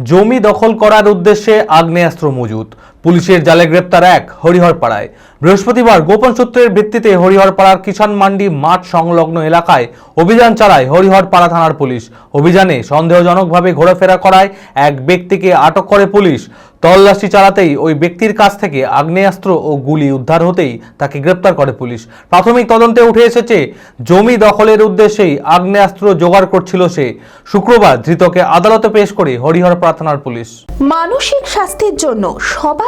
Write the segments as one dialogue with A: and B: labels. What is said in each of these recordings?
A: জমি দখল করার উদ্দেশ্যে আগ্নেয়াস্ত্র মজুত। পুলিশের জালে গ্রেপ্তার এক হরিহরপাড়ায়। বৃহস্পতিবার গোপন সূত্রের ভিত্তিতে হরিহরপাড়ার কিষাণ মান্ডি মাঠ সংলগ্ন এলাকায় অভিযান চালায় হরিহরপাড়া থানার পুলিশ। অভিযানে সন্দেহজনকভাবে ঘোরাফেরা করায় এক ব্যক্তিকে আটক করে পুলিশ। তল্লাশি চালাতেই ওই ব্যক্তির কাছ থেকে আগ্নেয়াস্ত্র ও গুলি উদ্ধার হতেই তাকে গ্রেপ্তার করে পুলিশ। প্রাথমিক তদন্তে উঠে এসেছে, জমি দখলের উদ্দেশ্যেই আগ্নেয়াস্ত্র জোগাড় করছিল সে। শুক্রবার ধৃতকে আদালতে পেশ করে হরিহরপাড়া থানার পুলিশ।
B: মানসিক স্বাস্থ্যের জন্য সবার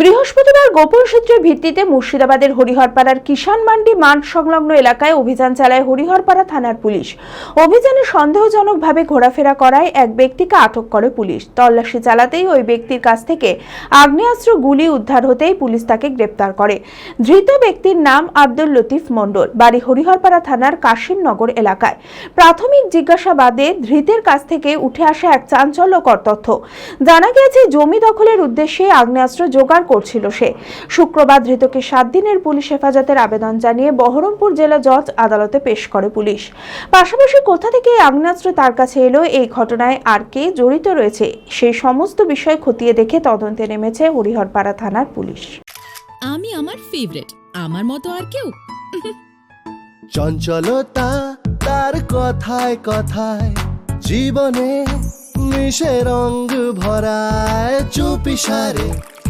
B: বৃহস্পতিবার গোপন সূত্রের ভিত্তিতে মুর্শিদাবাদের হরিহরপাড়ার কিষাণ মান্ডি মাঠ সংলগ্ন এলাকায় অভিযান চালায় হরিহরপাড়া থানার পুলিশ। অভিযানে সন্দেহজনকভাবে ঘোরাফেরা করায় এক ব্যক্তিকে আটক করে পুলিশ। তল্লাশি চালাতেই ওই ব্যক্তির কাছ থেকে আগ্নেয়াস্ত্র গুলি উদ্ধার হতেই পুলিশ তাকে গ্রেপ্তার করে। ধৃত ব্যক্তির নাম আব্দুল লতিফ মণ্ডল, বাড়ি হরিহরপাড়া থানার কাশিমনগর এলাকায়। প্রাথমিক জিজ্ঞাসাবাদে ধৃতের কাছ থেকে উঠে আসা এক চাঞ্চল্যকর তথ্য। জানা গিয়েছে, জমি দখলের উদ্দেশ্যে আগ্নেয়াস্ত্র জোগাড় করছিল সে। শুক্রবার ধৃতকে সাত দিনের পুলিশ হেফাজতের আবেদন জানিয়ে বহরমপুর জেলা জজ আদালতে পেশ করে পুলিশ। পাশাপাশি কোথা থেকে এই আগ্নেয়াস্ত্র তার কাছে এলো এই ঘটনায় আর কে জড়িত রয়েছে সেই সমস্ত বিষয় খতিয়ে দেখে তদন্তে নেমেছে হরিহরপাড়া থানার পুলিশ।
C: আমি আমার ফেভারিট আমার মতো আর কেউ?
D: চঞ্চলতা তার কথায় কথায় জীবনে মিশে রঙ ভরায় চুপি সারে।